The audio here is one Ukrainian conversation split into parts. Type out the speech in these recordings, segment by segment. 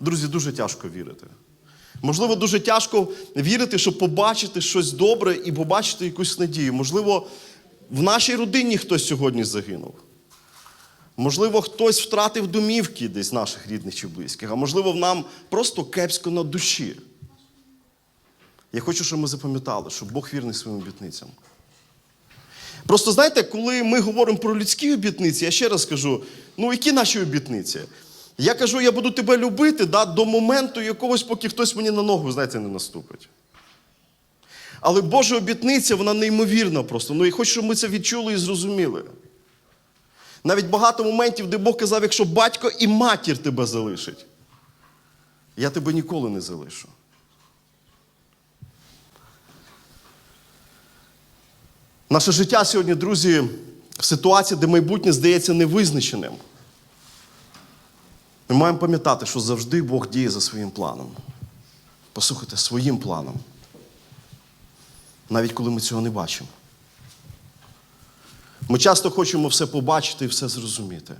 друзі, дуже тяжко вірити. Можливо, дуже тяжко вірити, щоб побачити щось добре і побачити якусь надію. Можливо, в нашій родині хтось сьогодні загинув. Можливо, хтось втратив домівки десь наших рідних чи близьких, а можливо, нам просто кепсько на душі. Я хочу, щоб ми запам'ятали, що Бог вірний своїм обітницям. Просто знаєте, коли ми говоримо про людські обітниці, я ще раз кажу: ну які наші обітниці? Я кажу, я буду тебе любити да, до моменту якогось, поки хтось мені на ногу, знаєте, не наступить. Але Божа обітниця, вона неймовірна просто. Ну і хочу, щоб ми це відчули і зрозуміли. Навіть багато моментів, де Бог казав, якщо батько і матір тебе залишить, я тебе ніколи не залишу. Наше життя сьогодні, друзі, в ситуації, де майбутнє здається невизначеним. Ми маємо пам'ятати, що завжди Бог діє за своїм планом. Послухайте, своїм планом. Навіть коли ми цього не бачимо. Ми часто хочемо все побачити і все зрозуміти.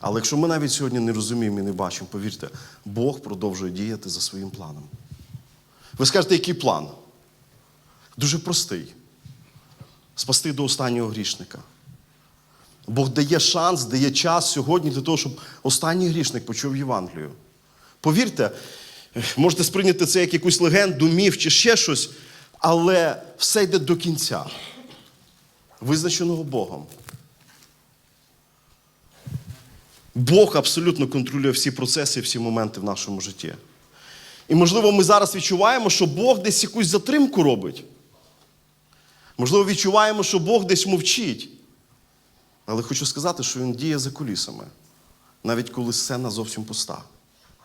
Але якщо ми навіть сьогодні не розуміємо і не бачимо, повірте, Бог продовжує діяти за своїм планом. Ви скажете, який план? Дуже простий. Спасти до останнього грішника. Бог дає шанс, дає час сьогодні для того, щоб останній грішник почув Євангелію. Повірте, можете сприйняти це як якусь легенду, міф чи ще щось, але все йде до кінця, визначеного Богом. Бог абсолютно контролює всі процеси, всі моменти в нашому житті. І, можливо, ми зараз відчуваємо, що Бог десь якусь затримку робить. Можливо, відчуваємо, що Бог десь мовчить. Але хочу сказати, що Він діє за кулісами, навіть коли сцена зовсім пуста.